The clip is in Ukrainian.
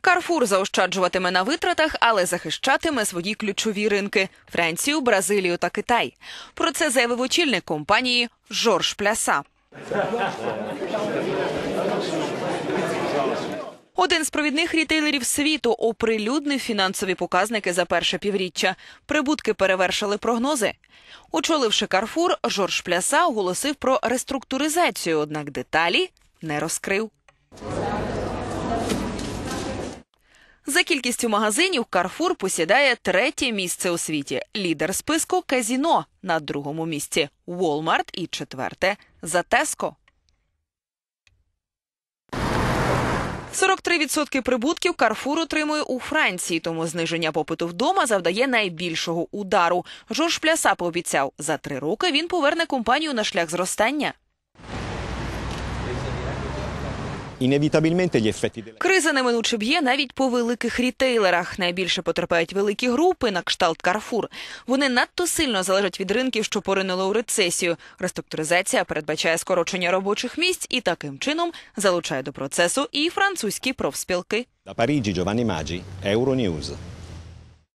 Карфур заощаджуватиме на витратах, але захищатиме свої ключові ринки Францію, Бразилію та Китай. Про це заявив очільник компанії Жорж Пляса. Один з провідних рітейлерів світу оприлюднив фінансові показники за перше півріччя. Прибутки перевершили прогнози. Очоливши Карфур, Жорж Пляса оголосив про реструктуризацію, однак деталі не розкрив. За кількістю магазинів Carrefour посідає третє місце у світі. Лідер списку казіно на другому місці Walmart і четверте за Tesco. 43% прибутків Carrefour отримує у Франції, тому зниження попиту вдома завдає найбільшого удару. Жорж Пляса пообіцяв, за три роки він поверне компанію на шлях зростання. Gli effetti Криза неминуче б'є навіть по великих рітейлерах. Найбільше потерпають великі групи на кшталт Карфур. Вони надто сильно залежать від ринків, що поринули у рецесію. Реструктуризація передбачає скорочення робочих місць і таким чином залучає до процесу і французькі профспілки. da Джованні Маджі Euronews.